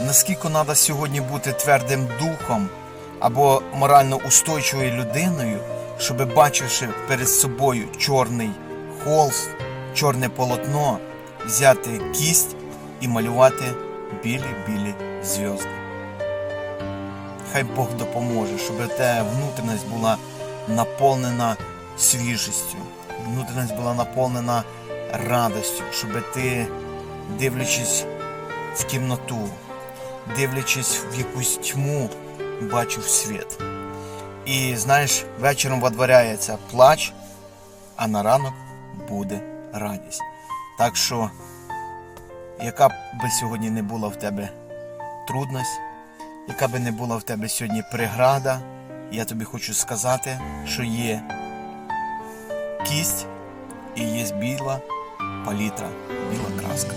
наскільки треба сьогодні бути твердим духом або морально устойчивою людиною, щоб бачивши перед собою чорний холст, чорне полотно, взяти кість і малювати білі-білі зв'язки. Хай Бог допоможе, щоб та внутрішність була наповнена свіжістю, внутрішність була наповнена радістю, щоб ти, дивлячись в кімноту, дивлячись в якусь тьму, бачив світ. І знаєш, вечором водворяється плач, а на ранок буде радість. Так що, яка б сьогодні не була в тебе трудність, яка би не була в тебе сьогодні преграда, я тобі хочу сказати, що є кість і є біла палітра, біла краска.